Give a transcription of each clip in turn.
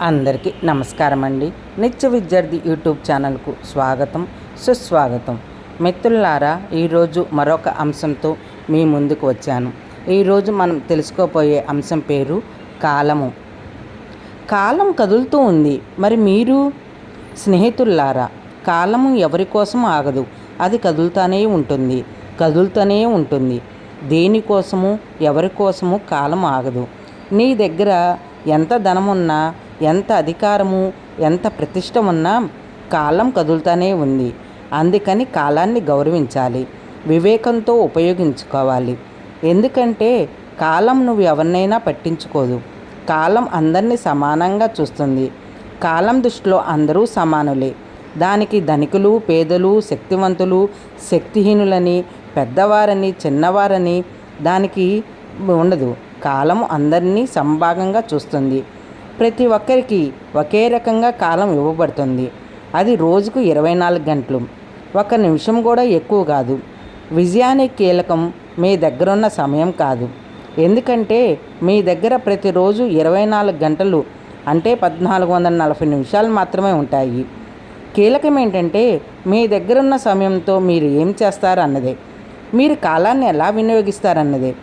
అందరికీ నమస్కారం అండి నిత్య విద్యార్థి యూట్యూబ్ ఛానల్కు స్వాగతం సుస్వాగతం. మిత్రులారా ఈరోజు మరొక అంశంతో మీ ముందుకు వచ్చాను. ఈరోజు మనం తెలుసుకోపోయే అంశం పేరు కాలము. కాలం కదులుతూ ఉంది. మరి మీరు స్నేహితుల్లారా కాలము ఎవరి కోసం ఆగదు. అది కదులుతూనే ఉంటుంది. కదులుతూనే ఉంటుంది. దేనికోసము ఎవరి కోసము కాలం ఆగదు. నీ దగ్గర ఎంత ధనమున్నా ఎంత అధికారము ఎంత ప్రతిష్ట ఉన్నా కాలం కదులుతూనే ఉంది. అందుకని కాలాన్ని గౌరవించాలి. వివేకంతో ఉపయోగించుకోవాలి. ఎందుకంటే కాలం నువ్వు ఎవరినైనా పట్టించుకోదు. కాలం అందరినీ సమానంగా చూస్తుంది. కాలం దృష్టిలో అందరూ సమానులే. దానికి ధనికులు పేదలు శక్తివంతులు శక్తిహీనులని పెద్దవారని చిన్నవారని దానికి ఉండదు. కాలం అందరినీ సంభాగంగా చూస్తుంది. ప్రతి ఒక్కరికి ఒకే రకంగా కాలం ఇవ్వబడుతుంది. అది రోజుకు ఇరవై నాలుగు గంటలు. ఒక నిమిషం కూడా ఎక్కువ కాదు. విజయానికి కీలకం. మీ దగ్గరున్న సమయం కాదు. ఎందుకంటే మీ దగ్గర ప్రతిరోజు ఇరవై నాలుగు గంటలు అంటే పద్నాలుగు వందల నలభై నిమిషాలు మాత్రమే ఉంటాయి. కీలకం ఏంటంటే మీ దగ్గరున్న సమయంతో మీరు ఏం చేస్తారన్నదే. మీరు కాలాన్ని ఎలా వినియోగిస్తారన్నదే.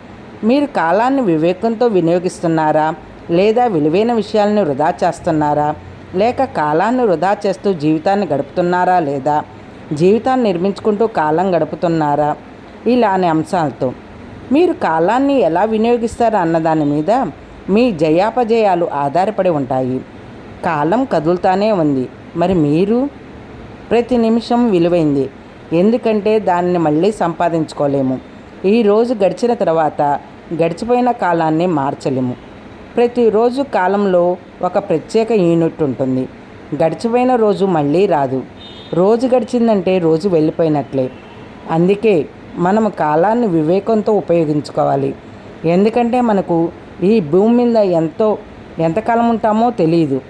మీరు కాలాన్ని వివేకంతో వినియోగిస్తున్నారా? లేదా విలువైన విషయాలను వృధా చేస్తున్నారా? లేక కాలాన్ని వృధా చేస్తూ జీవితాన్ని గడుపుతున్నారా లేదా? జీవితాన్ని నిర్మించుకుంటూ కాలం గడుపుతున్నారా? ఇలానే అంశాలతో. మీరు కాలాన్ని ఎలా వినియోగిస్తారా అన్నదాని మీద మీ జయాపజయాలు ఆధారపడి ఉంటాయి. కాలం కదులుతానే ఉంది. మరి మీరు? ప్రతి నిమిషం విలువైంది. ఎందుకంటే దానిని మళ్ళీ సంపాదించుకోలేము. ఈరోజు గడిచిన తర్వాత గడిచిపోయిన కాలాన్ని మార్చలేము. ప్రతిరోజు కాలంలో ఒక ప్రత్యేక యూనిట్ ఉంటుంది. గడిచిపోయిన రోజు మళ్ళీ రాదు. రోజు గడిచిందంటే రోజు వెళ్ళిపోయినట్లే. అందుకే మనము కాలాన్ని వివేకంతో ఉపయోగించుకోవాలి. ఎందుకంటే మనకు ఈ భూమి మీద ఎంతో ఎంతకాలం ఉంటామో తెలియదు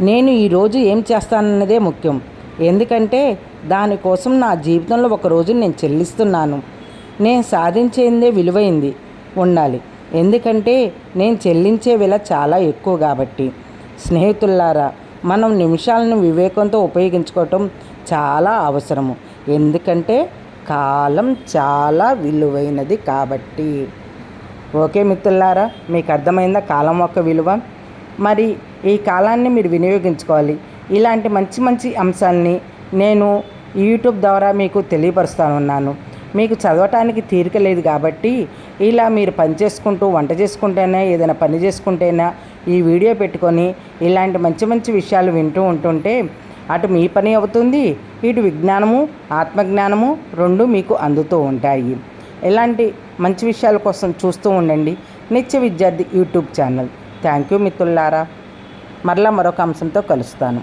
నేను ఈరోజు ఏం చేస్తానన్నదే ముఖ్యం. ఎందుకంటే దానికోసం నా జీవితంలో ఒక రోజు నేను చెల్లిస్తున్నాను. నేను సాధించేందే విలువైంది. ఉండాలి. ఎందుకంటే నేను చెల్లించే విల చాలా ఎక్కువ కాబట్టి. స్నేహితుల్లారా మనం నిమిషాలను వివేకంతో ఉపయోగించుకోవటం చాలా అవసరము. ఎందుకంటే కాలం చాలా విలువైనది కాబట్టి. ఓకే మిత్రులారా మీకు అర్థమైందా కాలం యొక్క విలువ? మరి ఈ కాలాన్ని మీరు వినియోగించుకోవాలి. ఇలాంటి మంచి మంచి అంశాలని నేను యూట్యూబ్ ద్వారా మీకు తెలియపరుస్తానున్నాను. మీకు చదవటానికి తీరిక లేదు కాబట్టి ఇలా మీరు పని చేసుకుంటూ వంట చేసుకుంటేనే ఏదైనా పని చేసుకుంటేనా ఈ వీడియో పెట్టుకొని ఇలాంటి మంచి మంచి విషయాలు వింటూ ఉంటుంటే అటు మీ పని అవుతుంది ఇటు విజ్ఞానము ఆత్మజ్ఞానము రెండు మీకు అందుతూ ఉంటాయి. ఇలాంటి మంచి విషయాల కోసం చూస్తూ ఉండండి నిత్య విద్యార్థి యూట్యూబ్ ఛానల్. థ్యాంక్ యూ మిత్రులారా. మరలా మరొక అంశంతో కలుస్తాను.